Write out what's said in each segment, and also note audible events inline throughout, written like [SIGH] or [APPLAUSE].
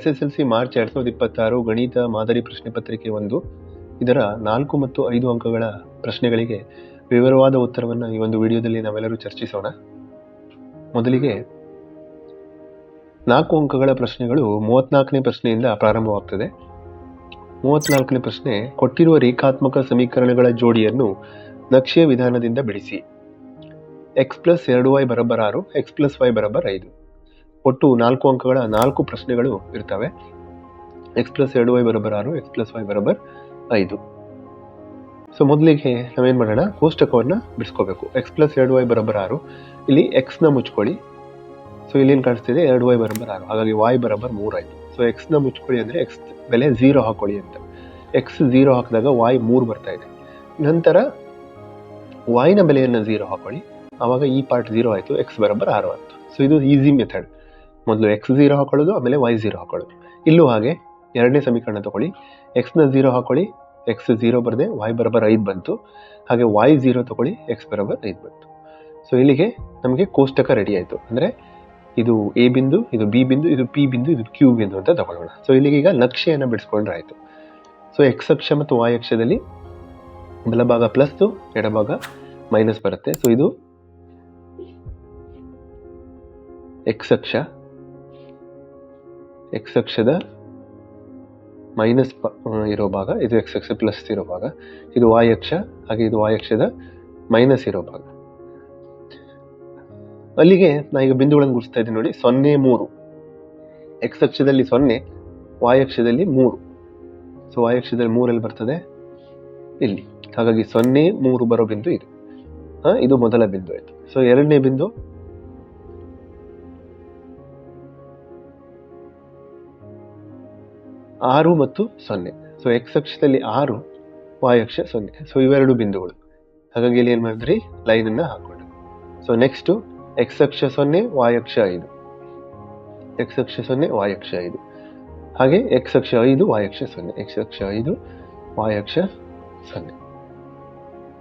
S S L C March ಎರಡು ಸಾವಿರದ ಇಪ್ಪತ್ತಾರು ಗಣಿತ ಮಾದರಿ ಪ್ರಶ್ನೆ ಪತ್ರಿಕೆ ಒಂದು. ಇದರ ನಾಲ್ಕು ಮತ್ತು ಐದು ಅಂಕಗಳ ಪ್ರಶ್ನೆಗಳಿಗೆ ವಿವರವಾದ ಉತ್ತರವನ್ನು ಈ ಒಂದು ವಿಡಿಯೋದಲ್ಲಿ ನಾವೆಲ್ಲರೂ ಚರ್ಚಿಸೋಣ. ಮೊದಲಿಗೆ ನಾಲ್ಕು ಅಂಕಗಳ ಪ್ರಶ್ನೆಗಳು ಮೂವತ್ನಾಲ್ಕನೇ ಪ್ರಶ್ನೆಯಿಂದ ಪ್ರಾರಂಭವಾಗ್ತದೆ. ಮೂವತ್ನಾಲ್ಕನೇ ಪ್ರಶ್ನೆ, ಕೊಟ್ಟಿರುವ ರೇಖಾತ್ಮಕ ಸಮೀಕರಣಗಳ ಜೋಡಿಯನ್ನು ನಕ್ಷೆಯ ವಿಧಾನದಿಂದ ಬಿಡಿಸಿ. ಎಕ್ಸ್ ಪ್ಲಸ್ ಎರಡು ವೈ ಬರಬ್ಬರ್ ಆರು ಎಕ್ಸ್ ಪ್ಲಸ್ ವೈ ಬರಬ್ಬರ್ ಐದು. ಒಟ್ಟು ನಾಲ್ಕು ಅಂಕಗಳ ನಾಲ್ಕು ಪ್ರಶ್ನೆಗಳು ಇರ್ತವೆ. ಎಕ್ಸ್ ಪ್ಲಸ್ ಎರಡು ವೈ ಬರೋಬರ್ ಆರು ಎಕ್ಸ್ ಪ್ಲಸ್ ವೈ ಬರೋಬರ್ ಐದು. ಸೊ ಮೊದಲಿಗೆ ನಾವೇನು ಮಾಡೋಣ? ಕೋಷ್ಟಕವನ್ನು ಬಿಡಿಸ್ಕೋಬೇಕು. ಎಕ್ಸ್ ಪ್ಲಸ್ ಎರಡು ವೈ ಬರೋಬರ್ ಆರು. ಇಲ್ಲಿ ಎಕ್ಸ್ನ ಮುಚ್ಕೊಳ್ಳಿ. ಸೊ ಇಲ್ಲೇನು ಕಾಣಿಸ್ತಿದೆ? ಎರಡು ವೈ ಬರೋಬರ್ ಆರು. ಹಾಗಾಗಿ ವಾಯ್ ಮೂರು ಆಯಿತು. ಸೊ ಎಕ್ಸ್ನ ಮುಚ್ಕೊಳ್ಳಿ ಅಂದರೆ ಎಕ್ಸ್ ಬೆಲೆ ಝೀರೋ ಹಾಕೊಳ್ಳಿ ಅಂತ. ಎಕ್ಸ್ ಝೀರೋ ಹಾಕಿದಾಗ ವಾಯ್ ಮೂರು ಬರ್ತಾ ಇದೆ. ನಂತರ ವಾಯ್ನ ಬೆಲೆಯನ್ನು ಝೀರೋ ಹಾಕೊಳ್ಳಿ. ಆವಾಗ ಈ ಪಾರ್ಟ್ ಝೀರೋ ಆಯಿತು ಎಕ್ಸ್ ಬರೋಬರ್ ಆರು ಆಯಿತು. ಸೊ ಇದು ಈಸಿ ಮೆಥಡ್ ಮೊದಲು ಎಕ್ಸ್ ಝೀರೋ ಹಾಕೊಳ್ಳೋದು, ಆಮೇಲೆ ವೈ ಝೀರೋ ಹಾಕೊಳ್ಳೋದು. ಇಲ್ಲೂ ಹಾಗೆ ಎರಡನೇ ಸಮೀಕರಣ ತಗೊಳ್ಳಿ. ಎಕ್ಸ್ನ ಝೀರೋ ಹಾಕೊಳ್ಳಿ ಎಕ್ಸ್ ಝೀರೋ ಬರದೆ ವೈ ಬರಬರ್ ಐದು ಬಂತು. ಹಾಗೆ ವೈ ಝೀರೋ ತಗೊಳ್ಳಿ ಎಕ್ಸ್ ಬರಬರ್ ಐದು ಬಂತು. ಸೊ ಇಲ್ಲಿಗೆ ನಮಗೆ ಕೋಷ್ಟಕ ರೆಡಿ ಆಯಿತು. ಅಂದರೆ ಇದು ಎ ಬಿಂದು, ಇದು ಬಿ ಬಿಂದು, ಇದು ಪಿ ಬಿಂದು, ಇದು ಕ್ಯೂ ಬಿಂದು ಅಂತ ತಗೊಳ್ಳೋಣ. ಸೊ ಇಲ್ಲಿಗೆ ಈಗ ನಕ್ಷೆಯನ್ನು ಬಿಡಿಸ್ಕೊಂಡ್ರೆ ಆಯಿತು. ಸೊ ಎಕ್ಸ್ ಅಕ್ಷ ಮತ್ತು ವಾಯ್ ಅಕ್ಷದಲ್ಲಿ ಬಲಭಾಗ ಪ್ಲಸ್ಸು ಎಡಭಾಗ ಮೈನಸ್ ಬರುತ್ತೆ. ಸೊ ಇದು ಎಕ್ಸ್ ಅಕ್ಷ ಎಕ್ಸ್ ಅಕ್ಷದ ಮೈನಸ್ ಇರೋ ಭಾಗ, ಇದು ಎಕ್ಸ್ ಅಕ್ಷ ಪ್ಲಸ್ ಇರೋ ಭಾಗ, ಇದು ವಾಯ್ ಅಕ್ಷ, ಹಾಗೆ ಇದು ವಾಯ್ ಅಕ್ಷದ ಮೈನಸ್ ಇರೋ ಭಾಗ. ಅಲ್ಲಿಗೆ ನಾ ಈಗ ಬಿಂದುಗಳನ್ನು ಗುರುಸ್ತಾ ಇದ್ದೀನಿ ನೋಡಿ, ಸೊನ್ನೆ ಮೂರು. ಎಕ್ಸ್ ಅಕ್ಷದಲ್ಲಿ ಸೊನ್ನೆ ವಾಯ್ ಅಕ್ಷದಲ್ಲಿ ಮೂರು. ಸೊ ವಾಯ್ ಅಕ್ಷದಲ್ಲಿ ಮೂರಲ್ಲಿ ಬರ್ತದೆ ಇಲ್ಲಿ. ಹಾಗಾಗಿ ಸೊನ್ನೆ ಮೂರು ಬರೋ ಬಿಂದು ಇದು. ಇದು ಮೊದಲ ಬಿಂದು ಆಯ್ತು. ಸೊ ಎರಡನೇ ಬಿಂದು ಆರು ಮತ್ತು ಸೊನ್ನೆ. ಸೊ ಎಕ್ಸ್ ಅಕ್ಷದಲ್ಲಿ ಆರು ವಾಯ್ ಅಕ್ಷ ಸೊನ್ನೆ. ಸೊ ಇವೆರಡು ಬಿಂದುಗಳು. ಹಾಗಾಗಿ ಇಲ್ಲಿ ಏನು ಮಾಡಿದ್ರಿ? ಲೈನನ್ನು ಹಾಕೊಂಡು ಸೊ ನೆಕ್ಸ್ಟು ಎಕ್ಸ್ ಅಕ್ಷ ಸೊನ್ನೆ ವಾಯಕ್ಷ ಐದು. ಎಕ್ಸ್ ಅಕ್ಷ ಸೊನ್ನೆ ವಾಯಕ್ಷ ಐದು. ಹಾಗೆ ಎಕ್ಸ್ ಅಕ್ಷ ಐದು ವಾಯಕ್ಷ ಸೊನ್ನೆ. ಎಕ್ಸ್ ಅಕ್ಷ ಐದು ವಾಯಕ್ಷ ಸೊನ್ನೆ.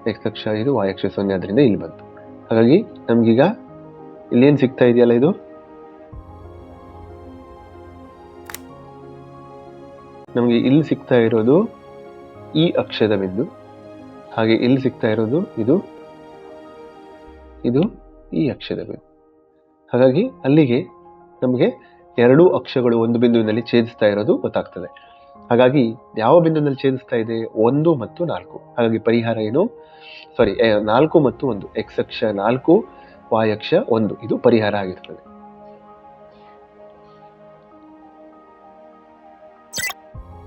ಎಕ್ಸ್ ಅಕ್ಷ ಐದು ವಾಯಕ್ಷ ಸೊನ್ನೆ ಅದರಿಂದ ಇಲ್ಲಿ ಬಂತು. ಹಾಗಾಗಿ ನಮ್ಗೀಗ ಇಲ್ಲೇನು ಸಿಗ್ತಾ ಇದೆಯಲ್ಲ ಇದು? ನಮಗೆ ಇಲ್ಲಿ ಸಿಗ್ತಾ ಇರೋದು ಈ ಅಕ್ಷದ ಬಿಂದು. ಹಾಗೆ ಇಲ್ಲಿ ಸಿಗ್ತಾ ಇರೋದು ಇದು ಇದು ಈ ಅಕ್ಷದ ಬಿಂದು. ಹಾಗಾಗಿ ಅಲ್ಲಿಗೆ ನಮಗೆ ಎರಡು ಅಕ್ಷಗಳು ಒಂದು ಬಿಂದುವಿನಲ್ಲಿ ಛೇದಿಸ್ತಾ ಇರೋದು ಗೊತ್ತಾಗ್ತದೆ. ಹಾಗಾಗಿ ಯಾವ ಬಿಂದುವಿನಲ್ಲಿ ಛೇದಿಸ್ತಾ ಇದೆ? ಒಂದು ಮತ್ತು ನಾಲ್ಕು. ಹಾಗಾಗಿ ಪರಿಹಾರ ಏನು? ಸಾರಿ ನಾಲ್ಕು ಮತ್ತು ಒಂದು. ಎಕ್ಸ್ ಅಕ್ಷ ನಾಲ್ಕು ಅಕ್ಷ ಒಂದು. ಇದು ಪರಿಹಾರ ಆಗಿರ್ತದೆ.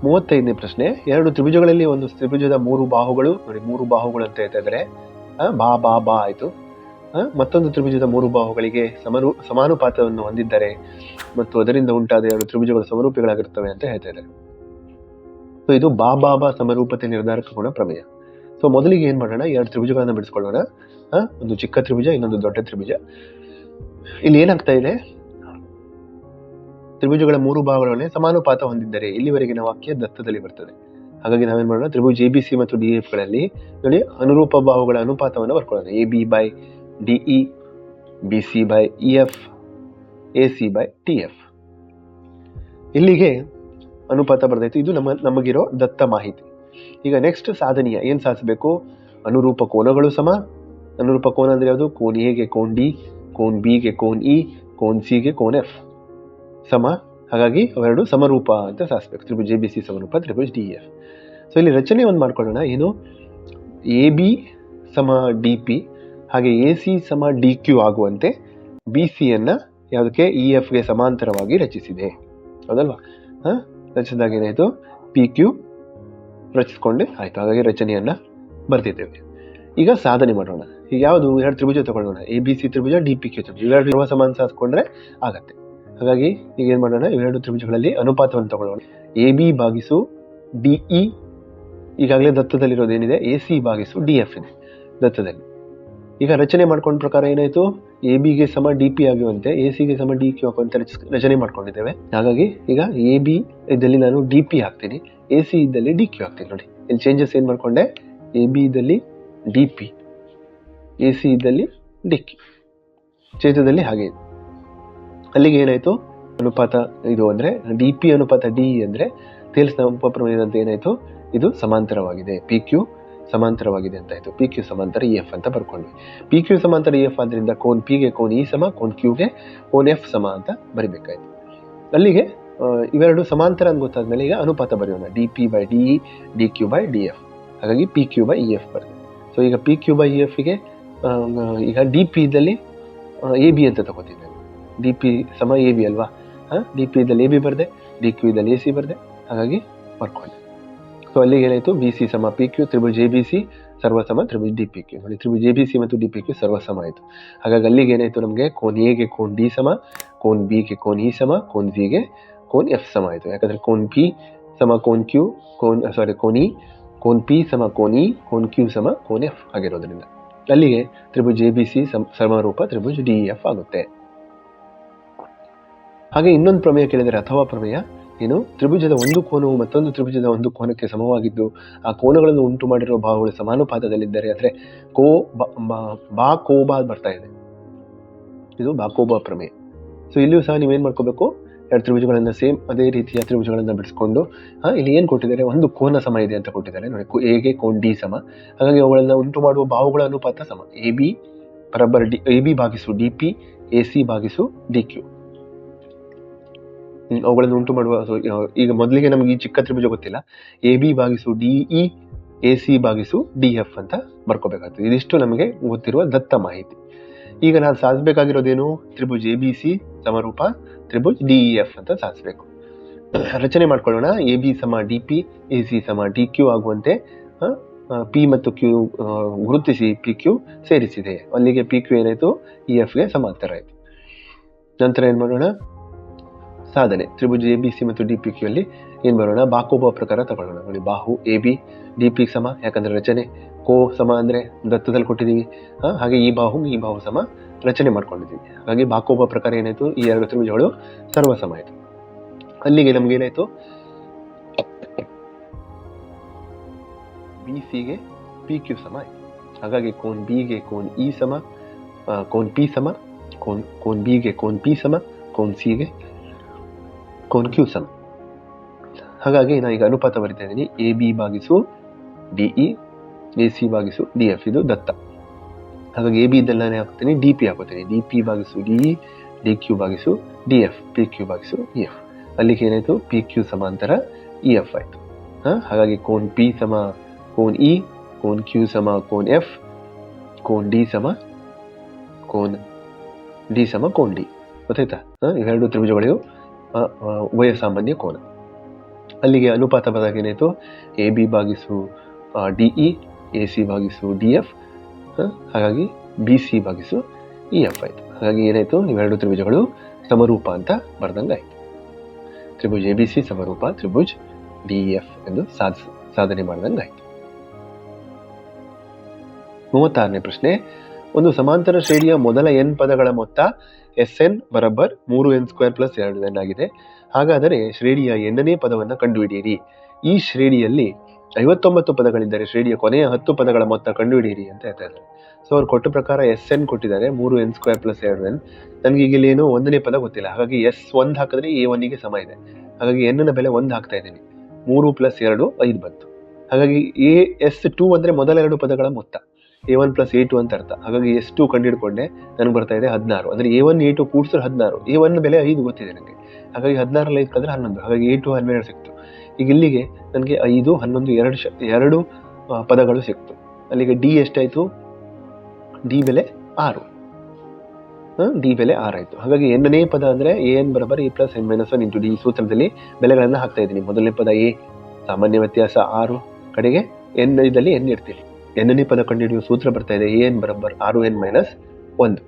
ಮೂವತ್ತೈದನೇ ಪ್ರಶ್ನೆ. ಎರಡು ತ್ರಿಭುಜಗಳಲ್ಲಿ ಒಂದು ತ್ರಿಭುಜದ ಮೂರು ಬಾಹುಗಳು. ನೋಡಿ, ಮೂರು ಬಾಹುಗಳು ಅಂತ ಹೇಳ್ತಾ ಬಾ ಬಾ ಬಾ ಆಯ್ತು. ಮತ್ತೊಂದು ತ್ರಿಭುಜದ ಮೂರು ಬಾಹುಗಳಿಗೆ ಸಮರು, ಸಮಾನುಪಾತವನ್ನು ಹೊಂದಿದ್ದಾರೆ ಮತ್ತು ಅದರಿಂದ ಉಂಟಾದ ಎರಡು ತ್ರಿಭುಜಗಳು ಸಮರೂಪಿಗಳಾಗಿರ್ತವೆ ಅಂತ ಹೇಳ್ತಾ ಇದ್ದಾರೆ ಸೊ ಇದು ಬಾ ಬಾ ಬಾ ಸಮರೂಪತೆ ನಿರ್ಧಾರಕ ಗುಣ ಪ್ರಮೇಯ. ಸೊ ಮೊದಲಿಗೆ ಏನ್ ಮಾಡೋಣ? ಎರಡು ತ್ರಿಭುಜಗಳನ್ನು ಬಿಡಿಸ್ಕೊಳ್ಳೋಣ. ಒಂದು ಚಿಕ್ಕ ತ್ರಿಭುಜ, ಇನ್ನೊಂದು ದೊಡ್ಡ ತ್ರಿಭುಜ. ಇಲ್ಲಿ ಏನಾಗ್ತಾ ಇದೆ? ತ್ರಿಭುಜಗಳ ಮೂರು ಭಾಗಗಳನ್ನೇ ಸಮಾನುಪಾತ ಹೊಂದಿದ್ದರೆ ಇಲ್ಲಿವರೆಗಿನ ವಾಕ್ಯ ದತ್ತದಲ್ಲಿ ಬರ್ತದೆ. ಹಾಗಾಗಿ ನಾವೇನ್ ಮಾಡೋಣ? ತ್ರಿಭುಜ ಎ ಬಿ ಸಿ ಮತ್ತು ಡಿ ಎಫ್ಗಳಲ್ಲಿ ನೋಡಿ ಅನುರೂಪ ಬಾಹುಗಳ ಅನುಪಾತವನ್ನು ಬರ್ಕೊಳ್ಳೋಣ. A B by D E B C by E F A C by T F ಇಲ್ಲಿಗೆ ಅನುಪಾತ ಬರ್ದೈತು. ಇದು ನಮ್ಮ, ನಮಗಿರೋ ದತ್ತ ಮಾಹಿತಿ. ಈಗ ನೆಕ್ಸ್ಟ್ ಸಾಧನೀಯ. ಏನ್ ಸಾಧಿಸಬೇಕು? ಅನುರೂಪ ಕೋನಗಳು ಸಮ. ಅನುರೂಪ ಕೋನ ಅಂದ್ರೆ ಯಾವುದು? ಕೋನ್ ಎಗೆ ಕೋನ್ ಡಿ ಕೋನ್ ಬಿಗೆ ಕೋನ್ ಇ ಕೋನ್ ಸಿಗೆ ಕೋನ್ ಎಫ್ ಸಮ, ಹಾಗಾಗಿ ಅವೆರಡು ಸಮರೂಪ ಅಂತ ಸಾಸ್ಬೇಕು ತ್ರಿಭುಜ ಎ ಬಿ ಸಿ ಸಮರೂಪ, ತ್ರಿಭುಜ ಡಿ ಎಫ್ ಸೊ ಇಲ್ಲಿ ರಚನೆ ಒಂದು ಮಾಡ್ಕೊಳ್ಳೋಣ. ಏನು? ಎ ಬಿ ಸಮ ಡಿ ಪಿ ಹಾಗೆ ಎ ಸಿ ಸಮ ಡಿ ಕ್ಯೂ ಆಗುವಂತೆ ಬಿ ಸಿಯನ್ನು ಯಾವುದಕ್ಕೆ? ಇ ಎಫ್ಗೆ ಸಮಾಂತರವಾಗಿ ರಚಿಸಿದೆ. ಹೌದಲ್ವಾ? ಹಾಂ? ರಚಿಸಿದಾಗ ಏನಾಯಿತು? ಪಿ ಕ್ಯೂ ರಚಿಸ್ಕೊಂಡೆ ಆಯಿತು. ಹಾಗಾಗಿ ರಚನೆಯನ್ನು ಬರ್ತಿದ್ದೇವೆ ಈಗ ಸಾಧನೆ ಮಾಡೋಣ. ಈಗ ಯಾವುದು? ಎರಡು ತ್ರಿಭುಜ ತಗೊಳ್ಳೋಣ. ಎ ಬಿ ಸಿ ತ್ರಿಭುಜ ಡಿ ಪಿ ಕ್ಯೂ ತ್ರಿಭುಜ. ಎರಡು ಸಮಾನ ಸಾಧಿಸ್ಕೊಂಡ್ರೆ ಆಗತ್ತೆ. ಹಾಗಾಗಿ ಈಗ ಏನು ಮಾಡೋಣ? ಇವೆರಡು ತ್ರಿಭುಜಗಳಲ್ಲಿ ಅನುಪಾತವನ್ನು ತಗೊಳ್ಳೋಣ. ಎ ಬಿ ಭಾಗಿಸು ಡಿ ಇ ಈಗಾಗಲೇ ದತ್ತದಲ್ಲಿರೋದು ಏನಿದೆ? ಎ ಸಿ ಭಾಗಿಸು ಡಿ ಎಫ್ ಇದೆ ದತ್ತದಲ್ಲಿ. ಈಗ ರಚನೆ ಮಾಡ್ಕೊಂಡ ಪ್ರಕಾರ ಏನಾಯಿತು? ಎ ಬಿಗೆ ಸಮ ಡಿ ಪಿ ಆಗುವಂತೆ ಎ ಸಿಗೆ ಸಮ ಡಿ ಕ್ಯೂ ರಚ- ರಚನೆ ಮಾಡ್ಕೊಂಡಿದ್ದೇವೆ. ಹಾಗಾಗಿ ಈಗ ಎ ಬಿ ಇದ್ದಲ್ಲಿ ನಾನು ಡಿ ಪಿ ಹಾಕ್ತೀನಿ. ಎ ಸಿ ಇದ್ದಲ್ಲಿ ಡಿ ಕ್ಯೂ ಹಾಕ್ತೀನಿ ನೋಡಿ. ಇಲ್ಲಿ ಚೇಂಜಸ್ ಏನು ಮಾಡ್ಕೊಂಡೆ? ಎ ಬಿ ಇದ್ದಲ್ಲಿ ಡಿ ಪಿ ಎ ಸಿ ಇದ್ದಲ್ಲಿ ಡಿ ಕ್ಯೂ ಚೇತದಲ್ಲಿ ಹಾಗೆ. ಅಲ್ಲಿಗೆ ಏನಾಯಿತು? ಅನುಪಾತ ಇದು ಅಂದ್ರೆ ಡಿ ಪಿ ಅನುಪಾತ ಡಿ ಅಂದ್ರೆ ತೇಲ್ಸ್ನ ಉಪಪ್ರಮೇಯದಂತೆ ಏನಾಯ್ತು? ಇದು ಸಮಾಂತರವಾಗಿದೆ. ಪಿ ಕ್ಯೂ ಸಮಾಂತರವಾಗಿದೆ ಅಂತ ಆಯ್ತು ಪಿ ಕ್ಯೂ ಸಮಾಂತರ ಇ ಎಫ್ ಅಂತ ಬರ್ಕೊಂಡ್ವಿ. ಪಿ ಕ್ಯೂ ಸಮಾಂತರ ಇ ಎಫ್ ಆದ್ರಿಂದ ಕೋನ್ ಪಿಗೆ ಕೋನ್ ಇ ಸಮ, ಕೋನ್ ಕ್ಯೂಗೆ ಕೋನ್ ಎಫ್ ಸಮ ಅಂತ ಬರಿಬೇಕಾಯ್ತು. ಅಲ್ಲಿಗೆ ಇವೆರಡು ಸಮಾಂತರ ಅಂತ ಗೊತ್ತಾದ್ಮೇಲೆ ಈಗ ಅನುಪಾತ ಬರೆಯೋಣ. D P by D D Q by D F ಹಾಗಾಗಿ P Q by E F ಬರ್ತದೆ. ಸೊ ಈಗ ಪಿ ಕ್ಯೂ ಬೈ ಇ ಎಫ್ಗೆ ಈಗ ಡಿ ಪಿ ಇದ್ದಲ್ಲಿ ಎ ಬಿ ಅಂತ ತಗೋತಿದ್ದೆ ಡಿ ಪಿ ಸಮ ಎ ಬಿ ಅಲ್ವಾ? ಡಿ ಪಿ ಇದ್ದಲ್ಲಿ ಎ ಬಿ ಬರದೆ ಡಿ ಕ್ಯೂ ಇದ್ದಲ್ಲಿ ಎ ಸಿ ಬರದೆ. ಹಾಗಾಗಿ ಬರ್ಕೊಂಡೆ ಸೊ ಅಲ್ಲಿಗೆ ಏನಾಯ್ತು? ಬಿ ಸಿ ಸಮ ಪಿ ಕ್ಯೂ ತ್ರಿಭು ಜೆ ಬಿ ಸಿ ಸರ್ವಸಮ ತ್ರಿಭು ಡಿ ಪಿ ಕ್ಯೂ ನೋಡಿ, ತ್ರಿಭುಜ್ ಎ ಬಿ ಸಿ ಮತ್ತು ಡಿ ಪಿ ಕ್ಯೂ ಸರ್ವಸಮ ಆಯಿತು. ಹಾಗಾಗಿ ಅಲ್ಲಿಗೆ ಏನಾಯಿತು ನಮಗೆ? ಕೋನ್ ಎಗೆ ಕೋನ್ ಡಿ ಸಮ, ಕೋನ್ ಬಿಗೆ ಕೋನ್ ಇ ಸಮ, ಕೋನ್ ಸಿಗೆ ಕೋನ್ ಎಫ್ ಸಮ ಆಯಿತು. ಯಾಕಂದ್ರೆ ಕೋನ್ ಪಿ ಸಮ ಕೋನ್ ಕ್ಯೂ ಕೋನ್ ಸಾರಿ ಕೋನ್ ಇ ಕೋನ್ ಪಿ ಸಮ ಕೋನ್ ಇ ಕೋನ್ ಕ್ಯೂ ಸಮ ಕೋನ್ ಎಫ್ ಆಗಿರೋದ್ರಿಂದ. ಅಲ್ಲಿಗೆ ತ್ರಿಭುಜ್ ಎ ಬಿ ಸಿ ಸಮ ಸಮರೂಪ ತ್ರಿಭುಜ್ ಡಿ ಎಫ್ ಆಗುತ್ತೆ. ಹಾಗೆ ಇನ್ನೊಂದು ಪ್ರಮೇಯ ಕೇಳಿದರೆ ಅಥವಾ ಪ್ರಮೇಯ, ಏನು? ತ್ರಿಭುಜದ ಒಂದು ಕೋನವು ಮತ್ತೊಂದು ತ್ರಿಭುಜದ ಒಂದು ಕೋನಕ್ಕೆ ಸಮವಾಗಿದ್ದು, ಆ ಕೋನಗಳನ್ನು ಉಂಟು ಮಾಡಿರುವ ಭಾವಗಳು ಸಮಾನುಪಾತದಲ್ಲಿದ್ದರೆ ಅಂದರೆ ಕೋ ಬಾ ಕೋಬಾ ಬರ್ತಾ ಇದೆ. ಇದು ಬಾಕೋಬಾ ಪ್ರಮೇಯ. ಸೊ ಇಲ್ಲಿಯೂ ಸಹ ನೀವೇನು ಮಾಡ್ಕೋಬೇಕು? ಎರಡು ತ್ರಿಭುಜಗಳನ್ನ ಸೇಮ್ ಅದೇ ರೀತಿಯ ತ್ರಿಭುಜಗಳನ್ನ ಬಿಡಿಸ್ಕೊಂಡು ಇಲ್ಲಿ ಏನು ಕೊಟ್ಟಿದ್ದಾರೆ? ಒಂದು ಕೋನ ಸಮ ಇದೆ ಅಂತ ಕೊಟ್ಟಿದ್ದಾರೆ. ನೋಡಿ ಎಗೆ ಕೋನ್ ಡಿ ಸಮ. ಹಾಗಾಗಿ ಅವುಗಳನ್ನ ಉಂಟು ಮಾಡುವ ಬಾಹುಗಳ ಅನುಪಾತ ಸಮ. ಎ ಬಿ ಬರಬ್ಬರ್ ಡಿ, ಎ ಬಿ ಭಾಗಿಸು ಡಿ ಪಿ, ಎ ಸಿ ಭಾಗಿಸು ಡಿ ಕ್ಯೂ. ಅವುಗಳನ್ನು ಉಂಟು ಮಾಡುವ ಈಗ ಮೊದಲಿಗೆ ನಮಗೆ ಈ ಚಿಕ್ಕ ತ್ರಿಭುಜ ಗೊತ್ತಿಲ್ಲ. ಎ ಬಿ ಭಾಗಿಸು ಡಿಇ ಎ ಸಿ ಭಾಗಿಸು ಡಿ ಎಫ್ ಅಂತ ಬರ್ಕೋಬೇಕಾಗ್ತದೆ. ಇದಿಷ್ಟು ನಮಗೆ ಗೊತ್ತಿರುವ ದತ್ತ ಮಾಹಿತಿ. ಈಗ ನಾನು ಸಾಧಿಸಬೇಕಾಗಿರೋದೇನು? ತ್ರಿಭುಜ್ ಎ ಬಿ ಸಿ ಸಮರೂಪ ತ್ರಿಭುಜ್ ಡಿ ಎಫ್ ಅಂತ ಸಾಧಿಸಬೇಕು. ರಚನೆ ಮಾಡ್ಕೊಳ್ಳೋಣ. ಎ ಬಿ ಸಮ ಡಿ ಪಿ, ಎ ಸಿ ಸಮ ಡಿ ಕ್ಯೂ ಆಗುವಂತೆ ಪಿ ಮತ್ತು ಕ್ಯೂ ಗುರುತಿಸಿ ಪಿ ಕ್ಯೂ ಸೇರಿಸಿದೆ. ಅಲ್ಲಿಗೆ ಪಿ ಕ್ಯೂ ಏನಾಯ್ತು? ಇ ಎಫ್ಗೆ ಸಮಾಂತರ ಆಯಿತು ನಂತರ ಏನು ಮಾಡೋಣ? ಸಾಧನೆ ತ್ರಿಭುಜ ಎ ಬಿ ಸಿ ಮತ್ತು ಡಿ ಪಿ ಕ್ಯೂ ಅಲ್ಲಿ ಏನು ಬರೋಣ? ಬಾಕೋಬ ಪ್ರಕಾರ ತಗೊಳ್ಳೋಣ. ನೋಡಿ ಬಾಹು ಎ ಬಿ ಡಿ ಪಿ ಸಮ ಯಾಕಂದ್ರೆ ರಚನೆ ಕೋ ಸಮ ಅಂದ್ರೆ ದತ್ತದಲ್ಲಿ ಕೊಟ್ಟಿದ್ದೀವಿ. ಆ, ಹಾಗೆ ಈ ಬಾಹು ಈ ಬಾಹು ಸಮ ರಚನೆ ಮಾಡ್ಕೊಂಡಿದ್ದೀವಿ. ಹಾಗಾಗಿ ಬಾಕೋಬ ಪ್ರಕಾರ ಏನಾಯ್ತು? ಈ ಎರಡು ತ್ರಿಭುಜಗಳು ಸರ್ವಸಮ ಆಯಿತು. ಅಲ್ಲಿಗೆ ನಮ್ಗೆ ಏನಾಯ್ತು? ಬಿ ಸಿಗೆ ಪಿ ಕ್ಯೂ ಸಮ ಆಯ್ತು. ಹಾಗಾಗಿ ಕೋನ್ ಬಿಗೆ ಕೋನ್ ಇ ಸಮ ಆ, ಕೋನ್ ಪಿ ಸಮ ಕೋನ್ ಕೋನ್ ಬಿಗೆ ಕೋನ್ ಪಿ ಸಮ ಕೋನ್ ಸಿಗೆ ಕೋನ್ ಕ್ಯೂ ಸಮ ಹಾಗಾಗಿ ನಾನು ಈಗ ಅನುಪಾತ ಬರಿತಾ ಇದ್ದೀನಿ ಎ, ಬಿ ಭಾಗಿಸು ಡಿ, ಇ, ಎ, ಸಿ ಭಾಗಿಸು ಡಿ, ಎಫ್. ಇದು ದತ್ತ. ಹಾಗಾಗಿ ಎ, ಬಿ ಇದ್ದೆಲ್ಲ ಹಾಕ್ತೀನಿ. ಡಿ, ಪಿ ಹಾಕೋತೀನಿ ಡಿ, ಪಿ ಭಾಗಿಸು ಡಿ, ಇ, ಡಿ, ಕ್ಯೂ ಭಾಗಿಸು ಡಿ, ಎಫ್. ಪಿ, ಕ್ಯೂ ಭಾಗಿಸು ಇ, ಎಫ್. ಅಲ್ಲಿಗೆ ಏನಾಯಿತು? ಪಿ, ಕ್ಯೂ ಸಮಾಂತರ ಇ, ಎಫ್ ಆಯಿತು. ಹಾಂ? ಹಾಗಾಗಿ ಕೋನ್ ಪಿ ಸಮ ಕೋನ್ ಇ, ಕೋನ್ ಕ್ಯೂ ಸಮ ಕೋನ್ ಎಫ್, ಕೋನ್ ಡಿ ಸಮ ಕೋನ್ ಡಿ ಸಮ ಕೋನ್ ಡಿ. ಗೊತ್ತಾಯ್ತಾ? ಹಾಂ? ಇವೆರಡು ತ್ರಿಭುಜಗಳಿಗೂ ಆ, ಆ, ಉಭಯ ಸಾಮಾನ್ಯ ಕೋನ ಅಲ್ಲಿಗೆ ಅನುಪಾತ ಬಂದಾಗ ಏನಾಯಿತು ಎ ಬಿ ಭಾಗಿಸು ಡಿ ಇ ಎ ಸಿ ಭಾಗಿಸು ಡಿ ಎಫ್ ಹಾಗಾಗಿ ಬಿ ಸಿ ಭಾಗಿಸು ಇ ಎಫ್ ಆಯಿತು. ಹಾಗಾಗಿ ಏನಾಯಿತು? ಇವೆರಡು ತ್ರಿಭುಜಗಳು ಸಮರೂಪ ಅಂತ ಬರ್ದಂಗೆ ಆಯಿತು. ತ್ರಿಭುಜ್ ಎ ಬಿ ಸಿ ಸಮರೂಪ ತ್ರಿಭುಜ್ ಡಿ ಎಫ್ ಎಂದು ಸಾಧಿಸ ಸಾಧನೆ ಮಾಡ್ದಂಗೆ ಆಯಿತು. ಮೂವತ್ತಾರನೇ ಪ್ರಶ್ನೆ. ಒಂದು ಸಮಾಂತರ ಶ್ರೇಣಿಯ ಮೊದಲ ಎನ್ ಪದಗಳ ಮೊತ್ತ ಎಸ್ ಎನ್ ಬರಬ್ಬರ್ ಮೂರು ಎನ್ ಸ್ಕ್ವೇರ್ ಪ್ಲಸ್ ಎರಡು ಎನ್ ಆಗಿದೆ. ಹಾಗಾದರೆ ಶ್ರೇಣಿಯ ಎಣ್ಣನೇ ಪದವನ್ನು ಕಂಡುಹಿಡಿಯಿರಿ. ಈ ಶ್ರೇಣಿಯಲ್ಲಿ ಐವತ್ತೊಂಬತ್ತು ಪದಗಳಿದ್ದರೆ ಶ್ರೇಣಿಯ ಕೊನೆಯ ಹತ್ತು ಪದಗಳ ಮೊತ್ತ ಕಂಡುಹಿಡಿಯಿರಿ ಅಂತ ಹೇಳ್ತಾ ಇದ್ದಾರೆ ಸೊ ಅವ್ರು ಕೊಟ್ಟ ಪ್ರಕಾರ ಎಸ್ ಎನ್ ಕೊಟ್ಟಿದ್ದಾರೆ, ಮೂರು ಎನ್ ಸ್ಕ್ವೇರ್ ಪ್ಲಸ್ ಎರಡು ಎನ್ ನನಗೆ ಈಗ ಇಲ್ಲಿ ಏನು ಒಂದನೇ ಪದ ಗೊತ್ತಿಲ್ಲ. ಹಾಗಾಗಿ ಎಸ್ ಒಂದು ಹಾಕಿದ್ರೆ ಎ ಒನ್ನಿಗೆ ಸಮ ಇದೆ. ಹಾಗಾಗಿ ಎನ್ನ ಬೆಲೆ ಒಂದು ಹಾಕ್ತಾ ಇದ್ದೀನಿ. ಮೂರು ಪ್ಲಸ್ ಎರಡು, ಐದು ಬಂತು. ಹಾಗಾಗಿ ಎ ಎಸ್ ಟೂ ಅಂದರೆ ಮೊದಲ ಎರಡು ಪದಗಳ ಮೊತ್ತ. A one plus A two ಅಂತ ಅರ್ಥ. ಹಾಗಾಗಿ ಎಷ್ಟು ಕಂಡುಹಿಡ್ಕೊಂಡೆ, ನನಗೆ ಬರ್ತಾ ಇದೆ ಹದಿನಾರು. ಅಂದರೆ ಎ ಒನ್ ಎ ಟು ಕೂಡಿಸಿದ್ರೆ ಹದಿನಾರು. ಎ ಒನ್ ಬೆಲೆ ಐದು ಗೊತ್ತಿದೆ ನನಗೆ. ಹಾಗಾಗಿ ಹದಿನಾರಲ್ಲಿ ಐದು ಕಳೆದ್ರೆ ಹನ್ನೊಂದು. ಹಾಗಾಗಿ ಎ ಟು ಹನ್ನೆರಡು ಸಿಕ್ತು. ಈಗ ಇಲ್ಲಿಗೆ ನನಗೆ ಐದು, ಹನ್ನೊಂದು, ಎರಡು ಶ, ಎರಡು ಪದಗಳು ಸಿಕ್ತು. ಅಲ್ಲಿಗೆ ಡಿ ಎಷ್ಟಾಯಿತು? ಡಿ ಬೆಲೆ ಆರು. ಡಿ ಬೆಲೆ ಆರಾಯ್ತು. ಹಾಗಾಗಿ ಎನ್ನನೇ ಪದ ಅಂದರೆ A N ಬರಬರ್ A plus N minus one into D ಸೂತ್ರದಲ್ಲಿ ಬೆಲೆಗಳನ್ನು ಹಾಕ್ತಾ ಇದ್ದೀನಿ. ಮೊದಲನೇ ಪದ ಎ ಸಾಮಾನ್ಯ ವ್ಯತ್ಯಾಸ ಆರು. ಕಡೆಗೆ ಎನ್ ಇದರಲ್ಲಿ ಎನ್ ಇಡ್ತೀನಿ. ಎನ್ನನೇ ಪದ ಕಂಡುಹಿಡಿಯುವ ಸೂತ್ರ ಬರ್ತಾ ಇದೆ ಎ ಎನ್ ಬರಬ್ಬರ್ ಆರು ಎನ್ ಮೈನಸ್ ಒಂದು.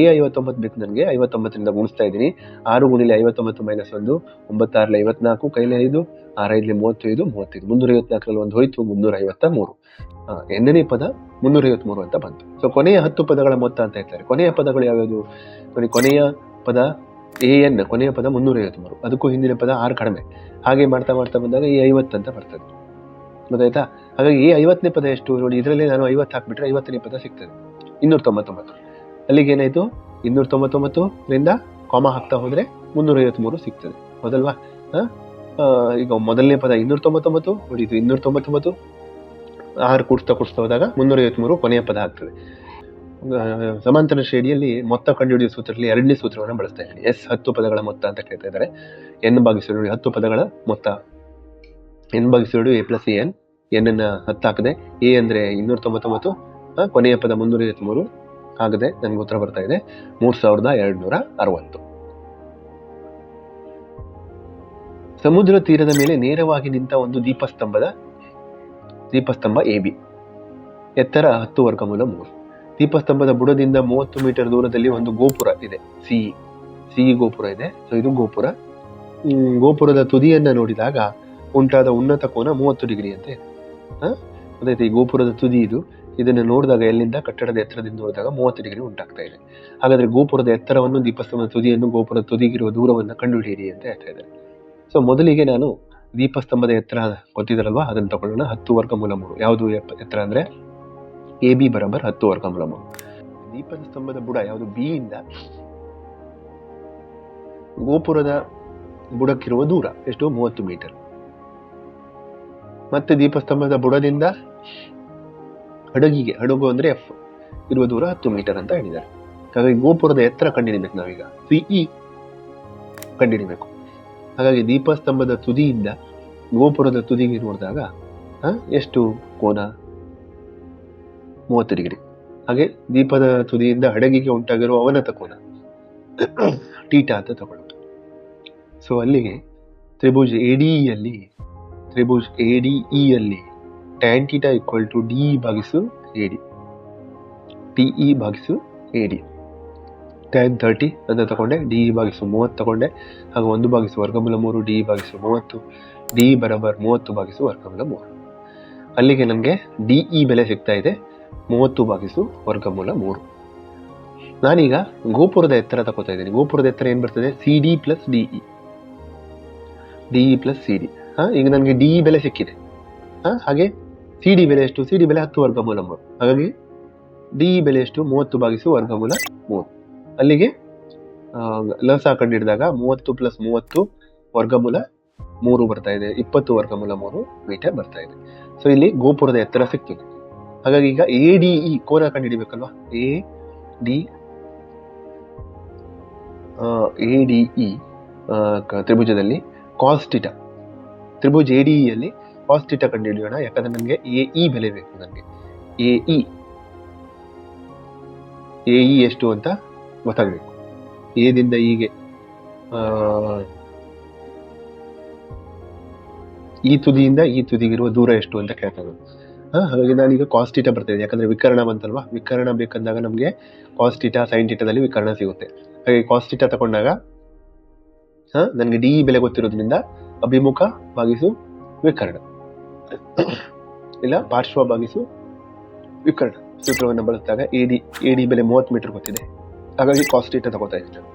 ಎ ಐವತ್ತೊಂಬತ್ತು ಬೇಕು ನನಗೆ, ಐವತ್ತೊಂಬತ್ತರಿಂದ ಗುಣಿಸ್ತಾ ಇದ್ದೀನಿ. ಆರು ಗುಣಿಲಿ ಐವತ್ತೊಂಬತ್ತು ಮೈನಸ್ ಒಂದು ಒಂಬತ್ತಾರಲ್ಲಿ ಐವತ್ನಾಲ್ಕು, ಕೈಲಿ ಐದು ಆರೈದಲಿ ಮೂವತ್ತೈದು ಮೂವತ್ತೈದು. ಮುನ್ನೂರ ಐವತ್ನಾಲ್ಕರಲ್ಲಿ ಒಂದು ಹೋಯ್ತು ಮುನ್ನೂರ ಐವತ್ತ ಮೂರು ಎಣ್ಣನೇ ಪದ ಮುನ್ನೂರ ಐವತ್ಮೂರು ಅಂತ ಬಂತು. ಸೊ ಕೊನೆಯ ಹತ್ತು ಪದಗಳ ಮೊತ್ತ ಅಂತ ಹೇಳ್ತಾರೆ. ಕೊನೆಯ ಪದಗಳು ಯಾವ್ಯಾವುದು? ಕೊನೆ ಕೊನೆಯ ಪದ ಎ ಎನ್ ಕೊನೆಯ ಪದ ಮುನ್ನೂರ ಐವತ್ಮೂರು ಅದಕ್ಕೂ ಹಿಂದಿನ ಪದ ಆರು ಕಡಿಮೆ. ಹಾಗೆ ಮಾಡ್ತಾ ಮಾಡ್ತಾ ಬಂದಾಗ ಈ ಐವತ್ತು ಅಂತ ಬರ್ತದೆ. ಗೊತ್ತಾಯ್ತಾ ಹಾಗಾಗಿ ಈ ಐವತ್ತನೇ ಪದ ಎಷ್ಟು ನೋಡಿ, ಇದರಲ್ಲಿ ನಾನು ಐವತ್ತು ಹಾಕ್ಬಿಟ್ರೆ ಐವತ್ತನೇ ಪದ ಸಿಗ್ತದೆ. ಇನ್ನೂರ ತೊಂಬತ್ತೊಂಬತ್ತು ಅಲ್ಲಿಗೆ ಏನಾಯ್ತು ಇನ್ನೂರ ತೊಂಬತ್ತೊಂಬತ್ತರಿಂದ ಕಾಮ ಹಾಕ್ತಾ ಹೋದ್ರೆ ಮುನ್ನೂರ ಮೂರು ಸಿಗ್ತದೆ. ಹೌದಲ್ವಾ ಹ? ಈಗ ಮೊದಲನೇ ಪದ ಇನ್ನೂರ ತೊಂಬತ್ತೊಂಬತ್ತು ನೋಡಿ ಇದು ಇನ್ನೂರ ತೊಂಬತ್ತೊಂಬತ್ತು ಆರು ಕೂಡಿಸ್ತಾ ಕೂಡಿಸ್ತಾ ಹೋದಾಗ ಮುನ್ನೂರ ಮೂರು ಕೊನೆಯ ಪದ ಆಗ್ತದೆ. ಸಮಾಂತರ ಶ್ರೇಣಿಯಲ್ಲಿ ಮೊತ್ತ ಕಂಡುಹಿಡಿಯುವ ಸೂತ್ರದಲ್ಲಿ ಎರಡನೇ ಸೂತ್ರವನ್ನು ಬಳಸ್ತಾ ಇದ್ದೀನಿ. ಎಸ್ ಹತ್ತು ಪದಗಳ ಮೊತ್ತ ಅಂತ ಕೇಳ್ತಾ ಇದ್ದಾರೆ. ಎನ್ ಭಾಗಿಸಿ ನೋಡಿ ಹತ್ತು ಪದಗಳ ಮೊತ್ತ. ಎನ್ ಭಾಗಿಸು ಎ ಪ್ಲಸ್ ಎನ್. ಎನ್ ಅನ್ನ ಹತ್ತು ಹಾಕದೆ ಎ ಅಂದ್ರೆ ಇನ್ನೂರ ತೊಂಬತ್ತೊಂಬತ್ತು ಕೊನೆಯ ಪದ ಮುನ್ನೂರ ಮೂರು ಆಗದೆ ನನ್ಗೆ ಉತ್ತರ ಬರ್ತಾ ಇದೆ. ಮೂರ್ ಸಾವಿರದ ಎರಡ್ನೂರ ಅರವತ್ತು ಸಮುದ್ರ ತೀರದ ಮೇಲೆ ನೇರವಾಗಿ ನಿಂತ ಒಂದು ದೀಪಸ್ತಂಭದ, ದೀಪಸ್ತಂಭ ಎ ಬಿ. ಎತ್ತರ ಹತ್ತು ವರ್ಗಮೂಲ ಮೂರು. ದೀಪಸ್ತಂಭದ ಬುಡದಿಂದ ಮೂವತ್ತು ಮೀಟರ್ ದೂರದಲ್ಲಿ ಒಂದು ಗೋಪುರ ಇದೆ, ಸಿ ಸಿ ಗೋಪುರ ಇದೆ. ಸೊ ಇದು ಗೋಪುರ. ಗೋಪುರದ ತುದಿಯನ್ನ ನೋಡಿದಾಗ ಉಂಟಾದ ಉನ್ನತ ಕೋನ ಮೂವತ್ತು ಡಿಗ್ರಿ ಅಂತ ಇದೆ ಹ? ರೀತಿ ಗೋಪುರದ ತುದಿ ಇದು. ಇದನ್ನು ನೋಡಿದಾಗ ಎಲ್ಲಿಂದ? ಕಟ್ಟಡದ ಎತ್ತರದಿಂದ ನೋಡಿದಾಗ ಮೂವತ್ತು ಡಿಗ್ರಿ ಉಂಟಾಗ್ತಾ ಇದೆ. ಹಾಗಾದ್ರೆ ಗೋಪುರದ ಎತ್ತರವನ್ನು, ದೀಪಸ್ತಂಭದ ತುದಿಯನ್ನು, ಗೋಪುರದ ತುದಿಗಿರುವ ದೂರವನ್ನು ಕಂಡುಹಿಡಿಯಿರಿ ಅಂತ ಹೇಳ್ತಾ ಇದ್ದಾರೆ. ಸೊ ಮೊದಲಿಗೆ ನಾನು ದೀಪಸ್ತಂಭದ ಎತ್ತರ ಗೊತ್ತಿದ್ರಲ್ವಾ ಅದನ್ನು ತಗೊಳ್ಳೋಣ. ಹತ್ತು ವರ್ಗಮೂಲ ಮೂರು. ಯಾವುದು ಎತ್ತರ ಅಂದ್ರೆ? ಎ, ಬಿ ಬರಬರ್ ಹತ್ತು ವರ್ಗಮೂಲ ಮೂರು. ದೀಪದ ಸ್ತಂಭದ ಬುಡ ಯಾವುದು? ಇಂದ ಗೋಪುರದ ಬುಡಕ್ಕಿರುವ ದೂರ. ಎಷ್ಟು? ಮೂವತ್ತು ಮೀಟರ್. ಮತ್ತೆ ದೀಪಸ್ತಂಭದ ಬುಡದಿಂದ ಹಡಗಿಗೆ, ಹಡಗು ಅಂದ್ರೆ ಎಫ್, ಇರುವ ದೂರ ಹತ್ತು ಮೀಟರ್ ಅಂತ ಹೇಳಿದ್ದಾರೆ. ಹಾಗಾಗಿ ಗೋಪುರದ ಎತ್ತರ ಕಂಡಿಡಿಬೇಕು ನಾವೀಗ ಸಿಇ ಕಂಡಿಡಿಬೇಕು ಹಾಗಾಗಿ ದೀಪಸ್ತಂಭದ ತುದಿಯಿಂದ, ಗೋಪುರದ ತುದಿಗೆ ನೋಡಿದಾಗ ಎಷ್ಟು ಕೋನ? ಮೂವತ್ತು ಡಿಗ್ರಿ. ಹಾಗೆ ದೀಪದ ತುದಿಯಿಂದ ಹಡಗಿಗೆ ಉಂಟಾಗಿರುವ ಅವನತ ಕೋನ [CLEARS THROAT] ಟೀಟಾ ಅಂತ ತಗೊಳ್ಳೋದು ಸೊ ಅಲ್ಲಿಗೆ ತ್ರಿಭುಜ ಎಡಿಯಲ್ಲಿ ತ್ರಿಭುಜ ಅಲ್ಲಿ tan theta equal to D ಭಾಗಿಸು ಇ ಟಿಇ ಭಾಗಿಸು ಡಿ ಟ್ಯಾನ್ ತರ್ಟಿ ಅಂತ ತಗೊಂಡೆ ಡಿ ಭಾಗಿಸು ಮೂವತ್ತು ತಗೊಂಡೆ. ಹಾಗೆ ಒಂದು ಭಾಗಿಸು ವರ್ಗಮೂಲ ಮೂರು ಡಿ ಭಾಗಿಸು ಮೂವತ್ತು. ಡಿ ಬರಬರ್ ಮೂವತ್ತು ಭಾಗಿಸು ವರ್ಗಮೂಲ ಮೂರು. ಅಲ್ಲಿಗೆ ನಮಗೆ ಡಿ ಇ ಬೆಲೆ ಸಿಗ್ತಾ ಇದೆ, ಮೂವತ್ತು ಭಾಗಿಸು ವರ್ಗಮೂಲ ಮೂರು. ನಾನೀಗ ಗೋಪುರದ ಎತ್ತರ ತಗೋತಾ ಇದ್ದೀನಿ. ಗೋಪುರದ ಎತ್ತರ ಏನು ಬರ್ತದೆ? C D plus D E D E plus C D ಈಗ ನನಗೆ ಡಿ ಬೆಲೆ ಸಿಕ್ಕಿದೆ. ಹಾಗೆ ಸಿ ಡಿ ಬೆಲೆ ಎಷ್ಟು? ಸಿ ಡಿ ಬೆಲೆ ಹತ್ತು ವರ್ಗಮೂಲ ಮೂರು. ಹಾಗಾಗಿ ಡಿ ಬೆಲೆ ಎಷ್ಟು? ಮೂವತ್ತು ಭಾಗಿಸು ವರ್ಗಮೂಲ ಮೂರು. ಅಲ್ಲಿಗೆ ಲಸ ಕಂಡು ಹಿಡಿದಾಗ ಮೂವತ್ತು ಪ್ಲಸ್ ಮೂವತ್ತು ವರ್ಗಮೂಲ ಮೂರು ಬರ್ತಾ ಇದೆ. ಇಪ್ಪತ್ತು ವರ್ಗಮೂಲ ಮೂರು ಮೀಟರ್ ಬರ್ತಾ ಇದೆ. ಸೊ ಇಲ್ಲಿ ಗೋಪುರದ ಎತ್ತರ ಸಿಕ್ಕಿದೆ. ಹಾಗಾಗಿ ಈಗ ಎ ಡಿ ಇ ಕೋನ ಕಂಡುಹಿಡಿಬೇಕಲ್ವಾ A D A D E ತ್ರಿಭುಜದಲ್ಲಿ ಕಾಸ್ಟಿಟ ತ್ರಿಭುಜ ಎ ಡಿ ಅಲ್ಲಿ ಕಾಸ್ಟಿಟ ಕಂಡುಹಿಡಿಯೋಣ ಯಾಕಂದ್ರೆ ನನಗೆ ಎ ಇ ಬೆಲೆ ಬೇಕು ನನಗೆ ಎ ಇ ಎ ಇ ಎಷ್ಟು ಅಂತ ಗೊತ್ತಾಗಬೇಕು. ಎದಿಂದ ಹೀಗೆ ಆ, ಈ ತುದಿಯಿಂದ ಈ ತುದಿಗಿರುವ ದೂರ ಎಷ್ಟು ಅಂತ ಕೇಳ್ತಾರೆ ಹಾ ಹಾಗಾಗಿ ಈಗ ಕಾಸ್ಟಿಟ ಬರ್ತಾ ಇದೆ. ಯಾಕಂದ್ರೆ ವಿಕರಣ ಬಂತಲ್ವಾ? ವಿಕರಣ ಬೇಕಂದಾಗ ನಮಗೆ ಕಾಸ್ಟಿಟ ಸೈನ್ ಟೀಟಾದಲ್ಲಿ ವಿಕರಣ ಸಿಗುತ್ತೆ. ಹಾಗೆ ಕಾಸ್ಟಿಟ ತಗೊಂಡಾಗ ಹಾ ನನಗೆ ಡಿ ಬೆಲೆ ಗೊತ್ತಿರೋದ್ರಿಂದ ಅಭಿಮುಖ ಭಾಗಿಸು, ವಿಕರಣ. ಇಲ್ಲ, ಪಾರ್ಶ್ವ ಭಾಗಿಸು, ವಿಕರಣ. ಸೂತ್ರವನ್ನು ಬಳಸಿದಾಗ ಎಡಿ ಎಡಿ ಬೆಲೆ ಮೂವತ್ತು ಮೀಟರ್ ಗೊತ್ತಿದೆ. ಹಾಗಾಗಿ ಕಾಸ್ಟಿಟ ತಗೋತಾ ಇದ್ದೀನಿ